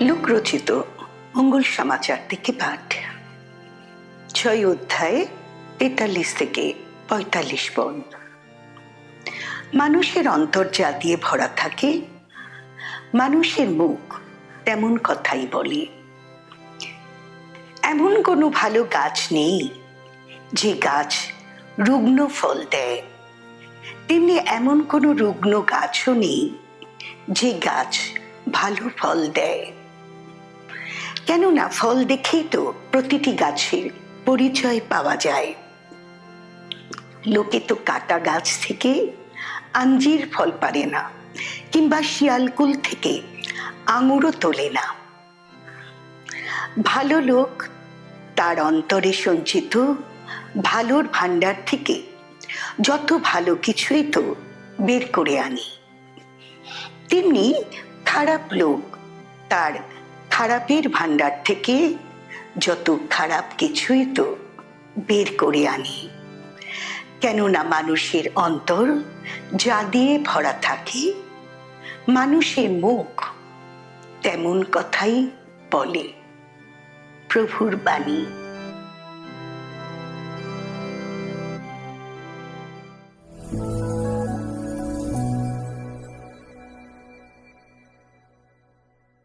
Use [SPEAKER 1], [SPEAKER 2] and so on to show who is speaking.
[SPEAKER 1] লোকরচিত মঙ্গল সমাচার থেকে পাঠ। ছয় অধ্যায় তেতাল্লিশ থেকে পঁয়তাল্লিশ পদ মানুষের অন্তর যা দিয়ে ভরা থাকে, মানুষের মুখ তেমন কথাই বলে। এমন কোনো ভালো গাছ নেই যে গাছ রুগ্ন ফল দেয়। তেমনি এমন কোনো রুগ্ন গাছও নেই যে গাছ ভালো ফল দেয়। কেননা ফল দেখেই তো প্রতিটি গাছের পরিচয় পাওয়া যায়। লোকে তো কাটা গাছ থেকে আঞ্জির ফল পারে না, কিংবা শিয়ালকুল থেকে আঙুরও তোলে না। ভালো লোক তার অন্তরে সঞ্চিত ভালোর ভাণ্ডার থেকে যত ভালো কিছুই তো বের করে আনি, তেমনি খারাপ লোক তার খারাপের ভাণ্ডার থেকে যত খারাপ কিছুই তো বের করে আনি। কেননা মানুষের অন্তর যা দিয়ে ভরা থাকে মানুষের মুখ তেমন কথাই বলে। প্রভুর বাণী। thank you